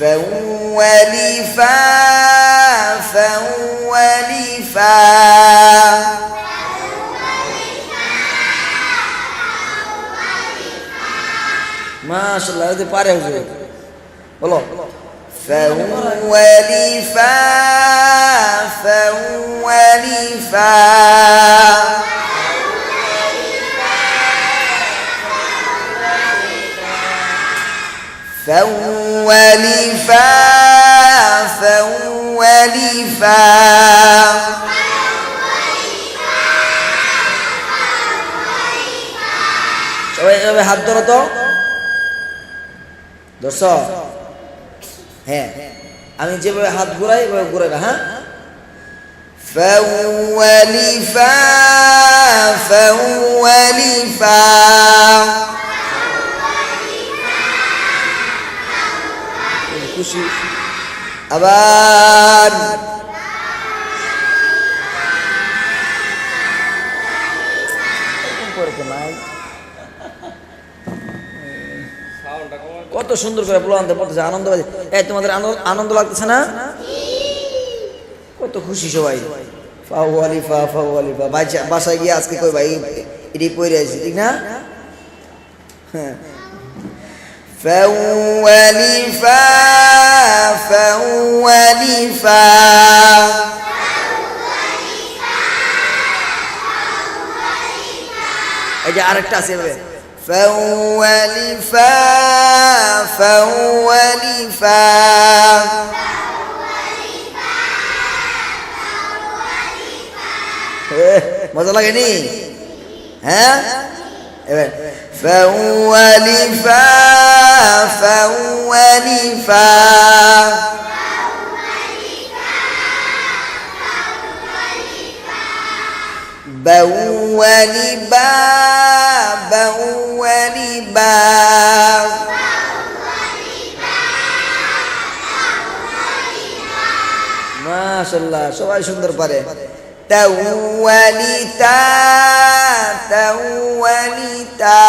فولفا فولفا. ما شاء الله هذه بارة وزير. والله. فولفا فولفا. فأول فا فأول فا فأول فا সবাই এভাবে হাত ধরো তো ধরছ হ্যাঁ আমি যেভাবে হাত ঘুরাই এভাবে ঘুরাবে হ্যাঁ فأول فا খুশি। আবার। কত সুন্দর করে প্লান্তে পড়তেছে আনন্দ এই, তোমাদের আনন্দ লাগতেছে না? কত খুশি সবাই। ফাউ আলিফা ফাউ আলিফা বাসা- বাসায় গিয়ে আজকে কই ভাই? এটি পড়ে আছি ঠিক না? হ্যাঁ। فأول فا فأول فا এই যে আরেকটা আছে এভাবে فأول فا فأول فا এহ, মজা লাগেনি হ্যাঁ فهو لفا فهو لفا بول با بول با Masya Allah, soal sumber pada. تولتا تولتا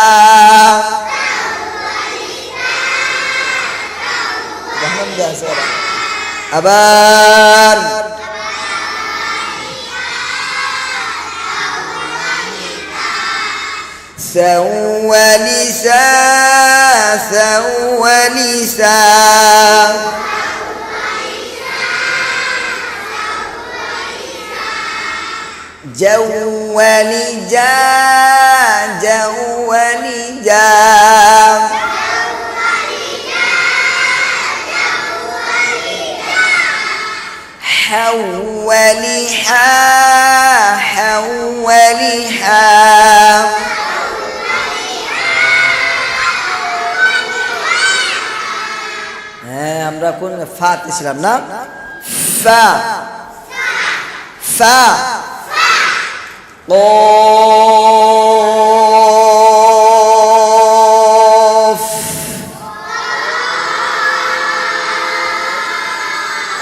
همزة سرعة أبار سولسا سولسا جوالي جا جوالي جا حولي حا حولي حا হ্যাঁ আমরা কোন ফাতে ছিলাম না ফা ফা قاف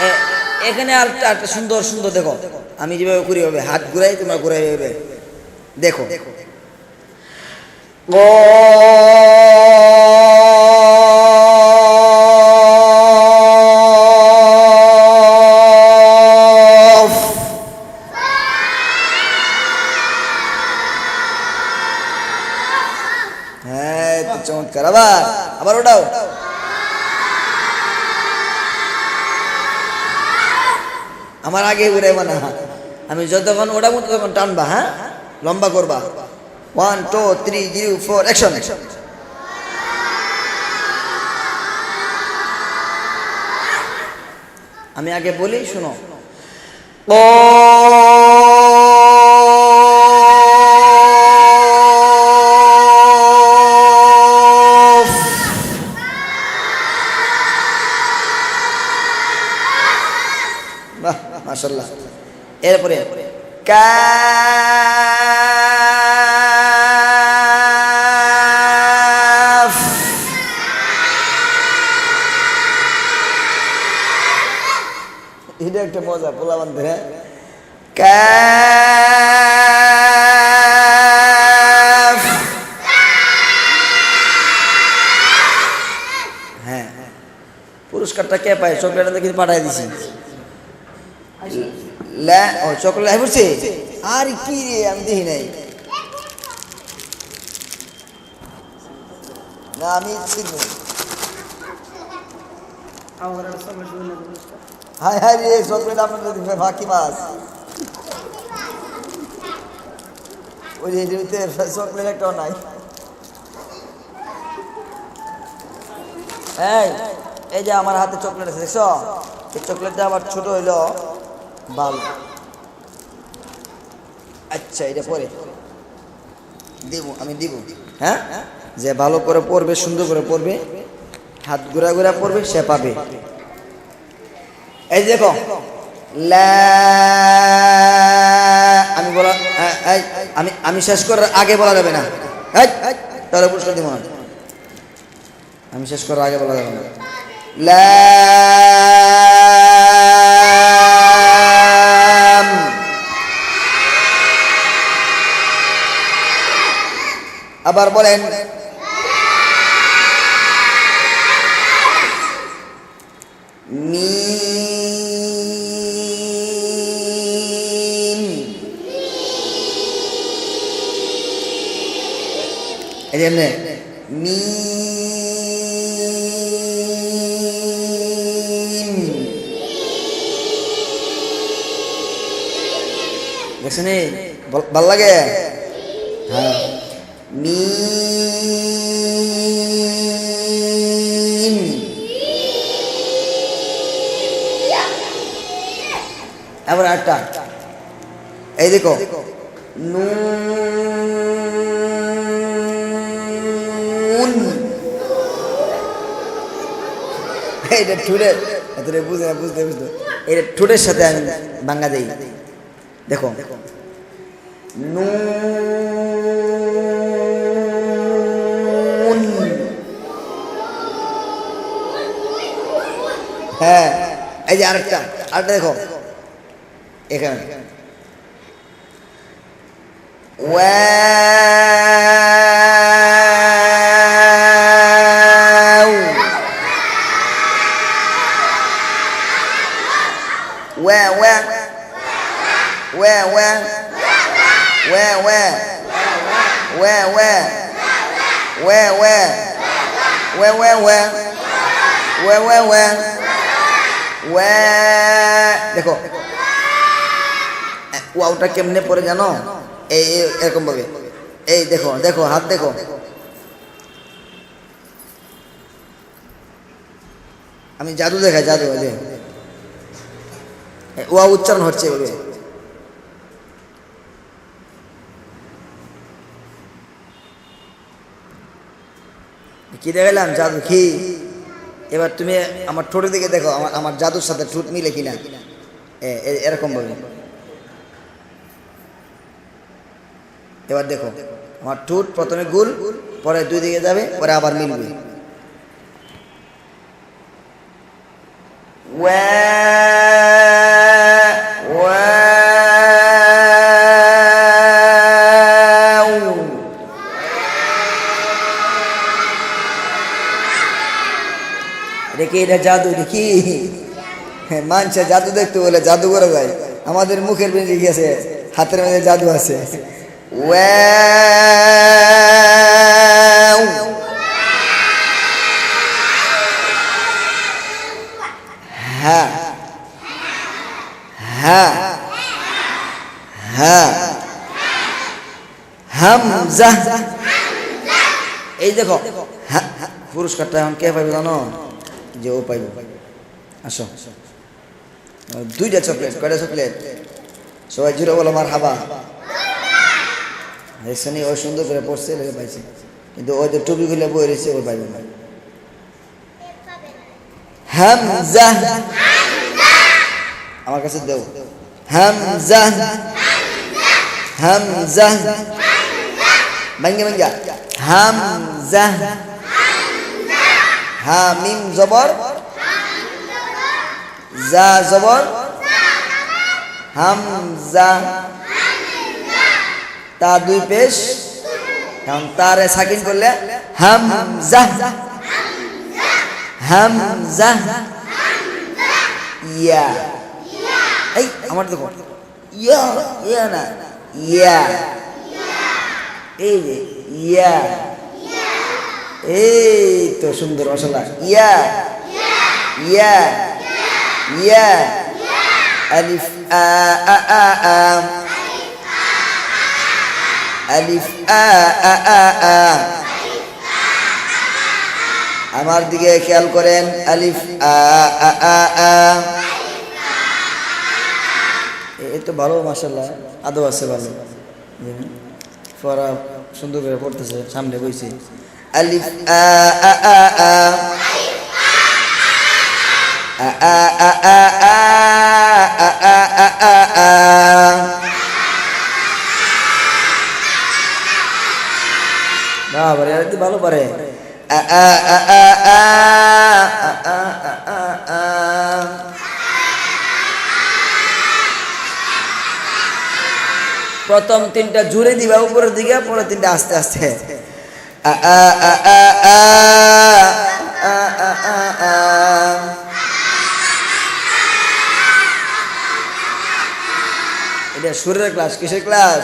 এ- এখানে আর একটা সুন্দর সুন্দর দেখো আমি যেভাবে করি হবে হাত ঘুরাই তোমার ঘুরাই হবে দেখো قاف এবার আবার আবার ওটাও। আমার আগে উড়ে মানে। হ্যাঁ আমি যতক্ষণ ওড়াবো ততক্ষণ টানবা হ্যাঁ? লম্বা করবা। One two three zero four action action আমি আগে বলি, শুনো। ও oh! বাহ মাশাল্লাহ এরপরে একটা মজা পোলা বান্ধে কাফ। হ্যাঁ পুরস্কারটা কে পায়? চকলেটটা কিন্তু পাঠাই দিছি। লা চকলেট আই পড়ছে? আর কি রে, আমি দেখি নাই। না, আমি চিনি হাই হাই রে, চকলেট আপনাদের ফাঁকি মাছ। ওই যে এটাতে চকলেট একটাও নাই। এই এই যে আমার হাতে চকলেট আছে, দেখছ? এই চকলেটটা আবার ছোট হইল। বাল। আচ্ছা এটা পরে। দিব আমি দিব। হ্যাঁ? যে ভালো করে পড়বে সুন্দর করে পড়বে হাত ঘুরা ঘুরা পড়বে সে পাবে। এই দেখো আমি বলা হ্যাঁ, আমি আমি শেষ করার আগে বলা যাবে না। তাহলে পুরস্কার দিব না। আমি শেষ করার আগে বলা যাবে না। লাম আবার বলেন মিম এই মিম ভালো লাগে? হ্যাঁ। দেখো। নুন। এইটা ঠুটে এতটা বুঝে বুঝতে বুঝতে। এটা ঠুটের সাথে আমি বাঙ্গা দেই। দেখো। নুন। হ্যাঁ এই যে আরেকটা আরেকটা দেখো। এখানে। ওয়াও ওয়া ওয়া ওয়া ওয়া ওয়া ওয়া ওয়া ওয়া ওয়া ওয়া ওয়া ওয়া ওয়া ওয়া ওয়া ওয়া ওয়া দেখো ওয়াওটা কেমনে পড়ে জানো এই এই এরকম ভাবে এই এরকম ভাবে এই দেখো দেখো, হাত দেখো। আমি জাদু দেখাই, জাদু যে। ওয়া উচ্চারণ হচ্ছে এভাবে। কি দেখালাম জাদু, কি? এবার তুমি আমার ঠোঁটের দিকে দেখো, আমার জাদুর সাথে ঠোঁট মিলে কিনা। এরকম ভাবে এবার দেখো আমার ঠোঁট প্রথমে গুল পরে দুই দিকে যাবে পরে আবার মিলবে। দেখি এটা জাদু দেখি। মানছে জাদু দেখতে বলে জাদু করে যায় আমাদের মুখের বেঁচে গেছে হাতের মধ্যে জাদু আছে। ওয়াও হ্যাঁ হ্যাঁ হ্যাঁ হামজা এই দেখো পুরস্কারটা এখন কে পাইবে জানো? যে ও পাইব। আসো। দুইটা চকলেট কয়টা চকলেট সবাই জুড়ে বলো আমার হাবা দেখছেন ও সুন্দর করে পড়ছে লেগে পাইছে। কিন্তু ওই যে টুপি খুলে বই রয়েছে ও পাইবে না হামজা। আমার কাছে দেও। হামজা। হামজা। ভাঙ্গে, ভাঙ্গা। হামজা। হা মিম জবর। জা জবর। হামজা। তা দুই পেশ। এখন তারে সাকিন করলে, হামজা। হামজা। ইয়া। এই, আমার দেখো ইয়া ইয়া না। ইয়া। এই যে, ইয়া। এই তো সুন্দর মশলা ইয়া। ইয়া। ইয়া। আলিফ, আ আ আ আ। আলিফ, আ আ আ আমার দিকে খেয়াল করেন, আলিফ, আ আ আ আ। এই তো ভালো মাসাল্লাহ আদৌ আছে ভালো। পড়া সুন্দর করে পড়তেছে, সামনে বইছি। আলিফ, আ আ আ আ। ভালো পারে প্রথম তিনটা জুড়ে দিবা উপরের দিকে পরে তিনটা আস্তে আস্তে এটা সুরের ক্লাস কিসের ক্লাস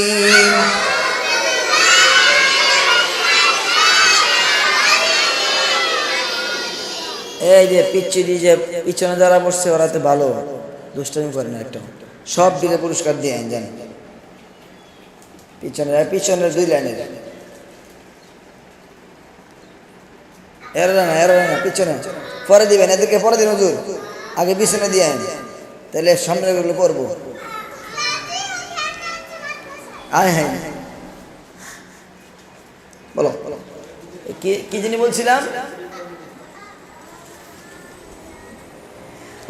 এই যে পিচ্ছিরি যে পিছনে যারা বসছে, ওরা তো ভালো। দুষ্টামি করে না একটা। সব দিকে পুরস্কার দিয়ে আইন জানি পিছনে পিছনের দুই লাইনে এরা না এরা না, পিছনে। পরে দিবেন, এদেরকে পরে দিন, হুজুর। আগে পিছনে দিয়ে আইন। তাহলে সামনে গুলো পড়ব আয় হ্যাঁ। বলো। কি কি যিনি বলছিলাম?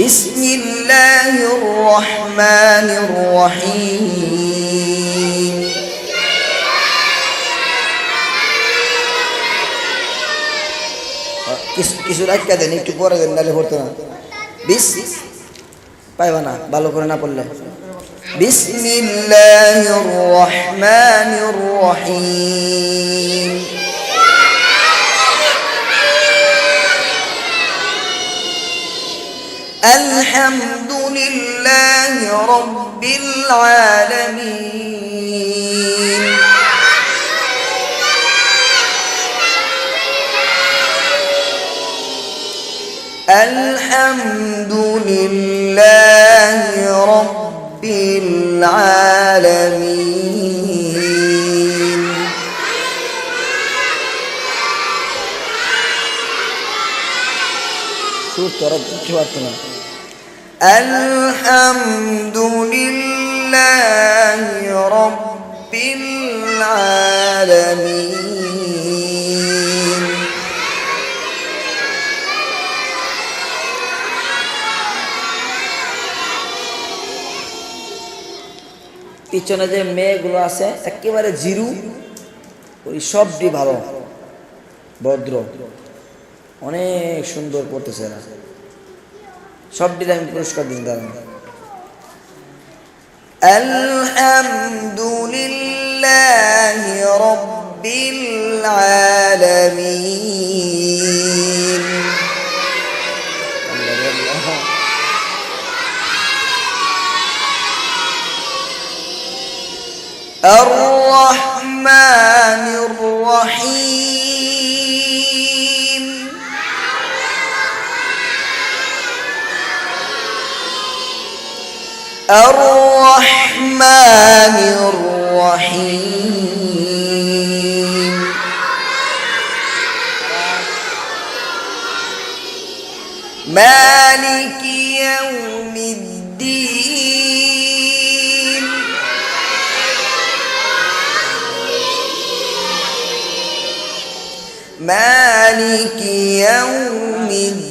بسم الله الرحمن الرحيم কিছু কিছু রাখা দেন একটু পরে দেন নাহলে পড়তো না বিশ পাইবা না ভালো করে না পড়লে بسم الله الرحمن الرحيم الحمد لله رب العالمين. الحمد لله رب العالمين. شو ترى كيف الحمد لله رب العالمين পিছনে যে মেয়েগুলো আছে একেবারে জিরু ওই সবটি ভালো ভদ্র অনেক সুন্দর করতেছে এরা সবটিতে আমি পুরস্কার দিন দাঁড়ান আলহামদুলিল্লাহ রব্বিল আলামিন الرحمن الرحيم الرحمن الرحيم. مالك يوم الدين. مالك يوم الدين.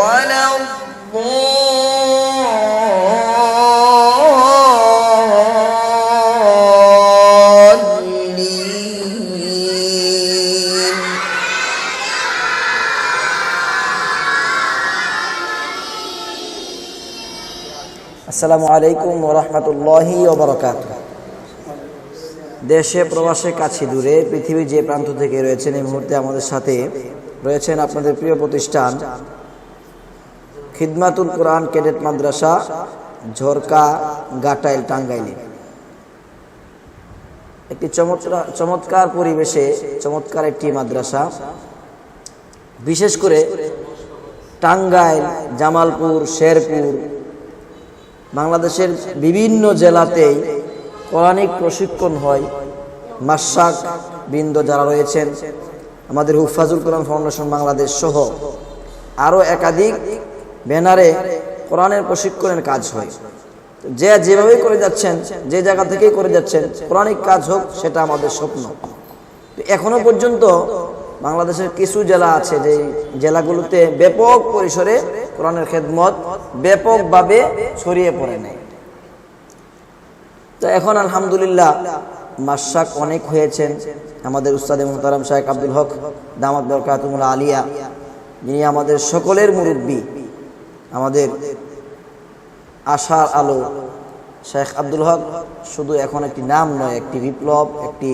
ولا الضالين আসসালামু আলাইকুম ওরহমতুল্লাহি ওবরকাত দেশে প্রবাসে কাছে দূরে পৃথিবীর যে প্রান্ত থেকে রয়েছেন এই মুহূর্তে আমাদের সাথে রয়েছেন আপনাদের প্রিয় প্রতিষ্ঠান খিদমাতুল কোরআন, ক্যাডেট মাদ্রাসা, ঝরকা, গাটাইল টাঙ্গাইলে। একটি চমৎকার চমৎকার পরিবেশে, চমৎকার একটি মাদ্রাসা। বিশেষ করে টাঙ্গাইল, জামালপুর, শেরপুর, বাংলাদেশের বিভিন্ন জেলাতেই কোরআনিক প্রশিক্ষণ হয় মাসাক বৃন্দ যারা রয়েছেন। আমাদের হুফাজুল কোরআন ফাউন্ডেশন বাংলাদেশ সহ আরও একাধিক ব্যানারে কোরআনের প্রশিক্ষণের কাজ হয়। যে যেভাবেই করে যাচ্ছেন, যে জায়গা থেকেই করে যাচ্ছেন, কোরআনিক কাজ হোক, সেটা আমাদের স্বপ্ন। এখনও পর্যন্ত বাংলাদেশের কিছু জেলা আছে, যে জেলাগুলোতে ব্যাপক পরিসরে কোরআনের খেদমত ব্যাপকভাবে ছড়িয়ে পড়ে নেয় তো এখন আলহামদুলিল্লাহ মাসাক অনেক হয়েছেন। আমাদের উস্তাদে মোহতারাম শাহেখ আব্দুল হক, দামাত বরকাতুমুল আলিয়া, যিনি আমাদের সকলের মুরব্বী। আমাদের আশার আলো। শেখ আব্দুল হক শুধু এখন একটি নাম নয়, একটি বিপ্লব, একটি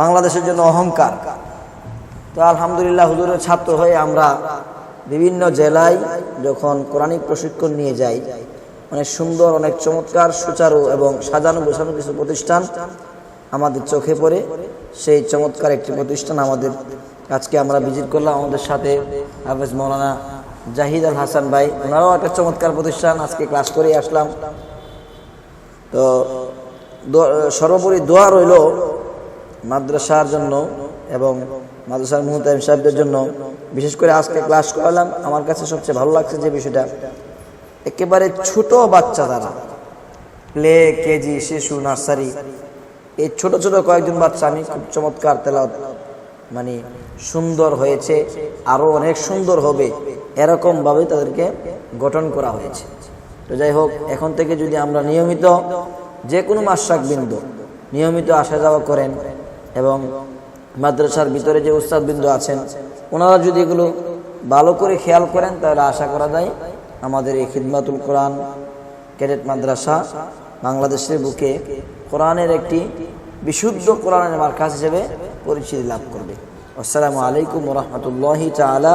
বাংলাদেশের জন্য অহংকার। তো আলহামদুলিল্লাহ হুজুরের ছাত্র হয়ে আমরা বিভিন্ন জেলায় যখন কোরআনিক প্রশিক্ষণ নিয়ে যাই, অনেক সুন্দর, অনেক চমৎকার, সুচারু এবং সাজানো গোছানো কিছু প্রতিষ্ঠান আমাদের চোখে পড়ে। সেই চমৎকার একটি প্রতিষ্ঠান আমাদের আজকে আমরা ভিজিট করলাম। আমাদের সাথে হাফেজ মৌলানা জাহিদ আল হাসান ভাই, ওনারাও একটা চমৎকার প্রতিষ্ঠান, আজকে ক্লাস করে আসলাম। তো সর্বোপরি দোয়া রইল মাদ্রাসার জন্য এবং মাদ্রাসার মুহতাইম সাহেবদের জন্য। বিশেষ করে আজকে ক্লাস করালাম, আমার কাছে সবচেয়ে ভালো লাগছে যে বিষয়টা, একেবারে ছোট বাচ্চা তারা, প্লে, কেজি, শিশু, নার্সারি, এই ছোট ছোট কয়েকজন বাচ্চা আমি খুব চমৎকার তেলাওয়াত মানে সুন্দর হয়েছে আরও অনেক সুন্দর হবে। এরকম ভাবে তাদেরকে গঠন করা হয়েছে। তো যাই হোক, এখন থেকে যদি আমরা নিয়মিত যে কোনো মাসাক বিন্দু নিয়মিত আসা যাওয়া করেন এবং মাদ্রাসার ভিতরে যে উস্তাদ বিন্দু আছেন, ওনারা যদি এগুলো ভালো করে খেয়াল করেন, তাহলে আশা করা যায় আমাদের এই খিদমাতুল কোরআন, ক্যাডেট মাদ্রাসা বাংলাদেশের বুকে কোরআনের একটি বিশুদ্ধ কোরআনের মার্কাজ হিসেবে পরিচিতি লাভ করবে। আসসালামু আলাইকুম রহমতুল্লাহি তালা